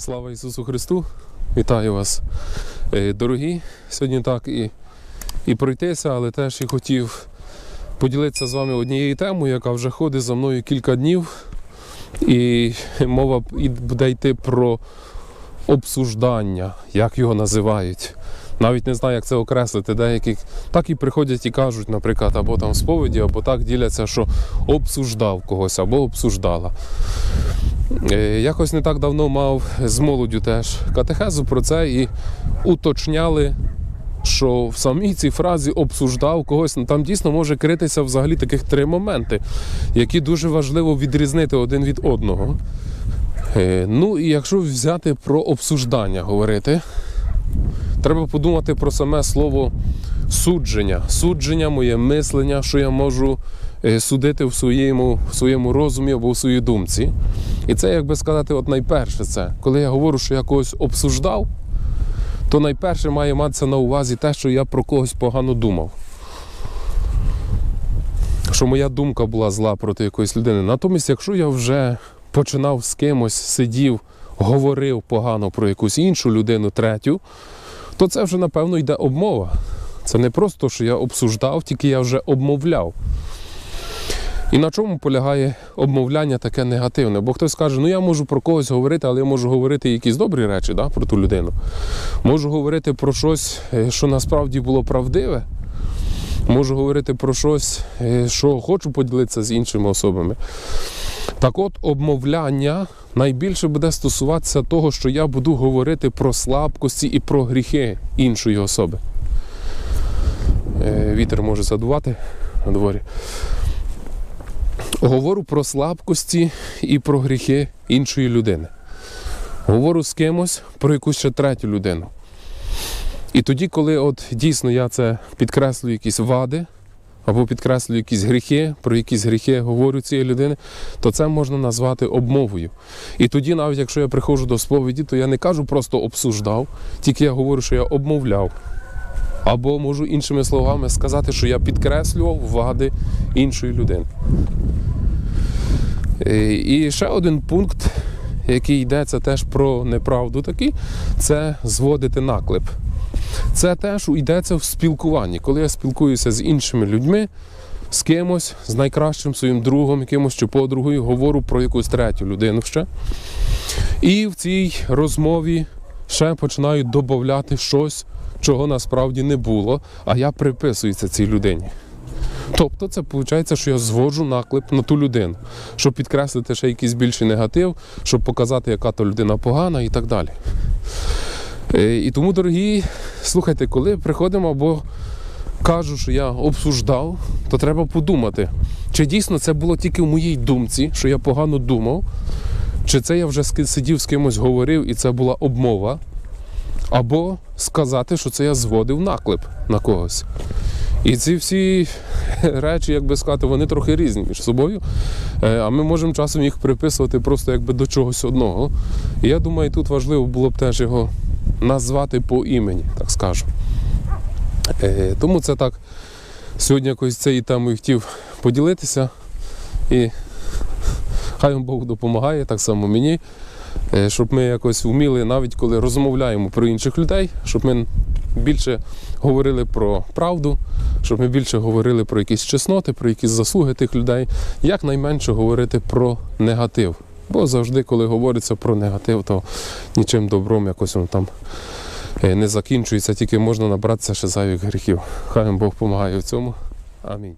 Слава Ісусу Христу! Вітаю вас, е, дорогі. Сьогодні так і, і пройтися, але теж і хотів поділитися з вами однією темою, яка вже ходить за мною кілька днів. І мова буде йти про обсуждання, як його називають. Навіть не знаю, як це окреслити. Деякі так і приходять і кажуть, наприклад, або там в сповіді, або так діляться, що обсуждав когось, або обсуждала. Е, Якось не так давно мав з молоддю теж катехезу про це і уточняли, що в самій цій фразі обсуждав когось, ну, там дійсно може критися взагалі таких три моменти, які дуже важливо відрізнити один від одного. Е, Ну і якщо взяти про обсуждання говорити, треба подумати про саме слово судження. Судження, моє мислення, що я можу е, судити в своєму, в своєму розумі або в своїй думці. І це, як би сказати, от найперше це. Коли я говорю, що я когось обсуждав, то найперше має матися на увазі те, що я про когось погано думав. Що моя думка була зла проти якоїсь людини. Натомість, якщо я вже починав з кимось, сидів, говорив погано про якусь іншу людину, третю, то це вже, напевно, йде обмова. Це не просто, що я обсуждав, тільки я вже обмовляв. І на чому полягає обмовляння таке негативне? Бо хтось каже, ну я можу про когось говорити, але я можу говорити якісь добрі речі да, про ту людину. Можу говорити про щось, е, що насправді було правдиве. Можу говорити про щось, е, що хочу поділитися з іншими особами. Так от, обмовляння найбільше буде стосуватися того, що я буду говорити про слабкості і про гріхи іншої особи. Вітер може задувати на дворі. Говорю про слабкості і про гріхи іншої людини. Говорю з кимось про якусь ще третю людину. І тоді, коли от дійсно я це підкреслюю якісь вади, або підкреслюю якісь гріхи, про якісь гріхи говорю цієї людини, то це можна назвати обмовою. І тоді, навіть якщо я приходжу до сповіді, то я не кажу просто обсуждав, тільки я говорю, що я обмовляв. Або можу іншими словами сказати, що я підкреслював вади іншої людини. Е, І ще один пункт, який йдеться теж про неправду такий, це зводити наклеп. Це теж йдеться в спілкуванні. Коли я спілкуюся з іншими людьми, з кимось, з найкращим своїм другом, якимось чи подругою, говорю про якусь третю людину ще. І в цій розмові ще починаю додати щось, чого насправді не було, а я приписую це цій людині. Тобто це виходить, що я зводжу наклеп на ту людину, щоб підкреслити ще якийсь більший негатив, щоб показати, яка то людина погана і так далі. Е, І тому, дорогі, слухайте, коли приходимо або кажу, що я обсуждав, то треба подумати, чи дійсно це було тільки в моїй думці, що я погано думав, чи це я вже сидів з кимось говорив і це була обмова, або сказати, що це я зводив наклеп на когось. І ці всі речі, як би сказати, вони трохи різні між собою. Е, А ми можемо часом їх приписувати просто якби до чогось одного. І я думаю, тут важливо було б теж його назвати по імені, так скажу. Е, Тому це так. Сьогодні якось цією темою хотів поділитися. І хай вам Бог допомагає, так само мені, щоб ми якось вміли, навіть коли розмовляємо про інших людей, щоб ми більше говорили про правду, щоб ми більше говорили про якісь чесноти, про якісь заслуги тих людей, якнайменше говорити про негатив. Бо завжди, коли говориться про негатив, то нічим добром якось воно там е, не закінчується, тільки можна набратися ще зайвих гріхів. Хай Бог допомагає в цьому. Амінь.